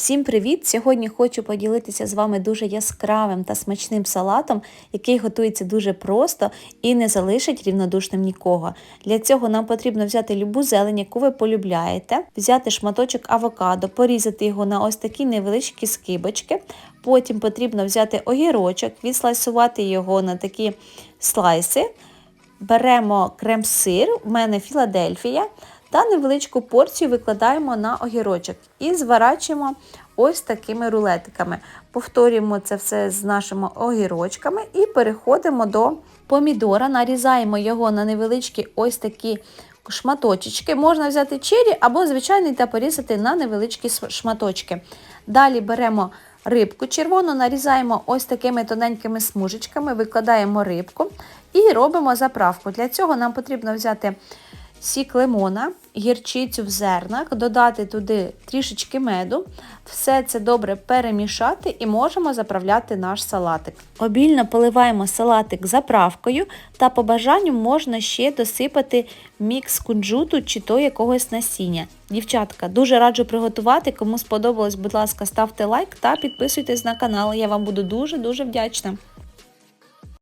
Всім привіт! Сьогодні хочу поділитися з вами дуже яскравим та смачним салатом, який готується дуже просто і не залишить рівнодушним нікого. Для цього нам потрібно взяти любу зелень, яку ви полюбляєте, взяти шматочок авокадо, порізати його на ось такі невеличкі скибочки. Потім потрібно взяти огірочок, відслайсувати його на такі слайси. Беремо крем-сир, в мене Філадельфія, та невеличку порцію викладаємо на огірочок і зворачуємо ось такими рулетиками. Повторюємо це все з нашими огірочками і переходимо до помідора, нарізаємо його на невеличкі ось такі шматочки. Можна взяти чері або звичайний та порізати на невеличкі шматочки. Далі беремо рибку червону, нарізаємо ось такими тоненькими смужечками, викладаємо рибку і робимо заправку. Для цього нам потрібно взяти сік лимона, гірчицю в зернах, додати туди трішечки меду, все це добре перемішати і можемо заправляти наш салатик. Обільно поливаємо салатик заправкою та по бажанню можна ще досипати мікс кунжуту чи то якогось насіння. Дівчатка, дуже раджу приготувати. Кому сподобалось, будь ласка, ставте лайк та підписуйтесь на канал. Я вам буду дуже-дуже вдячна.